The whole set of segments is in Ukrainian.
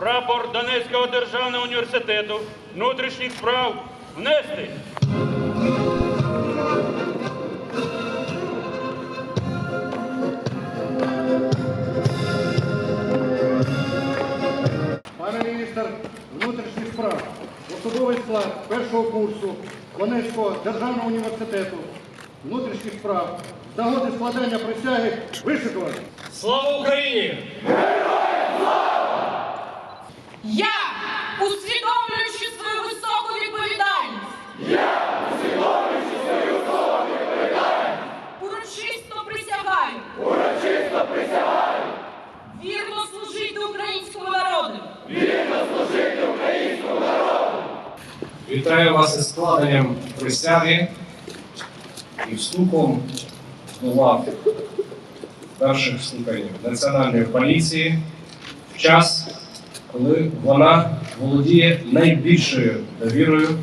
прапор Донецького державного університету внутрішніх справ внести. Пане міністр внутрішніх справ, особовий склад першого курсу Донецького державного університету внутрішніх справ з нагоди складання присяги вишикувані. Слава Україні! Я, усвідомлюючи свою високу відповідальність. Я, усвідомлюючи свою високу відповідальність. Урочисто присягаю. Урочисто присягаю. Вірно служити українському народу. Вірно служити українському народу. Вітаю вас із складенням присяги і вступом до лав перших ступенів Національної поліції в час, коли вона володіє найбільшою довірою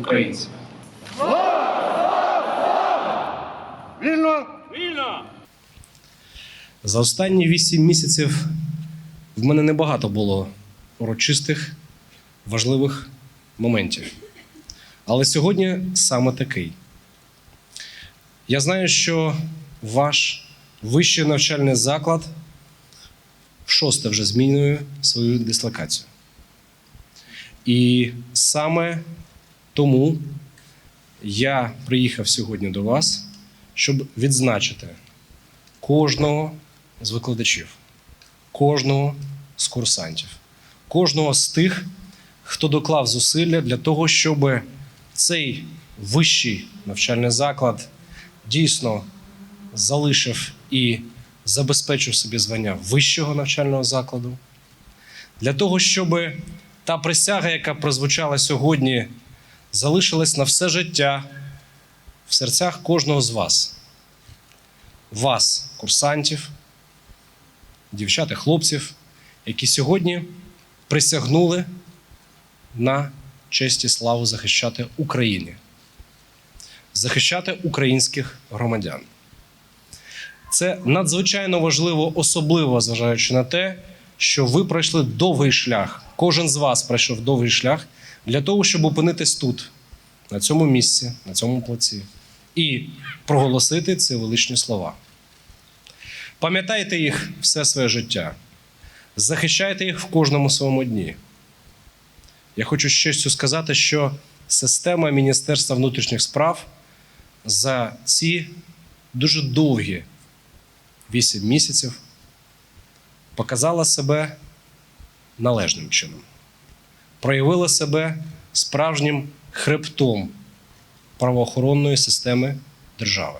українців. Вільно! Вільно! За останні вісім місяців в мене небагато було урочистих, важливих моментів. Але сьогодні саме такий. Я знаю, що ваш вищий навчальний заклад вшосте вже змінює свою дислокацію. І саме тому я приїхав сьогодні до вас, щоб відзначити кожного з викладачів, кожного з курсантів, кожного з тих, хто доклав зусилля для того, щоб цей вищий навчальний заклад дійсно залишив і забезпечив собі звання вищого навчального закладу, для того, щоб та присяга, яка прозвучала сьогодні, залишилась на все життя в серцях кожного з вас. Вас, курсантів, дівчат і хлопців, які сьогодні присягнули на честь і славу захищати Україні, захищати українських громадян. Це надзвичайно важливо, особливо зважаючи на те, що ви пройшли довгий шлях. Кожен з вас пройшов довгий шлях для того, щоб опинитись тут, на цьому місці, на цьому плаці, і проголосити ці величні слова. Пам'ятайте їх все своє життя, захищайте їх в кожному своєму дні. Я хочу честю сказати, що система Міністерства внутрішніх справ за ці дуже довгі 8 місяців показала себе належним чином, проявила себе справжнім хребтом правоохоронної системи держави.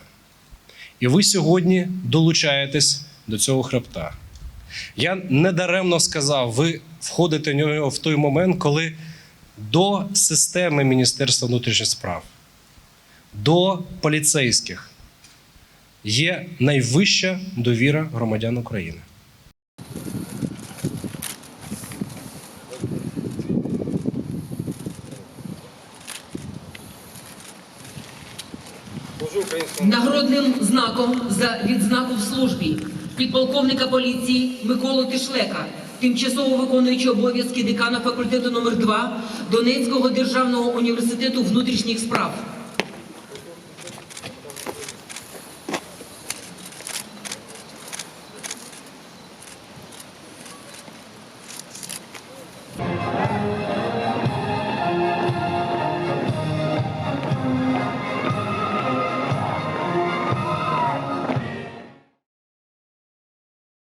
І ви сьогодні долучаєтесь до цього хребта. Я недаремно сказав, ви входите в нього в той момент, коли до системи Міністерства внутрішніх справ, до поліцейських є найвища довіра громадян України. Нагородним знаком за відзнаку в службі підполковника поліції Миколу Тишлека, тимчасово виконуючи обов'язки декана факультету номер 2 Донецького державного університету внутрішніх справ.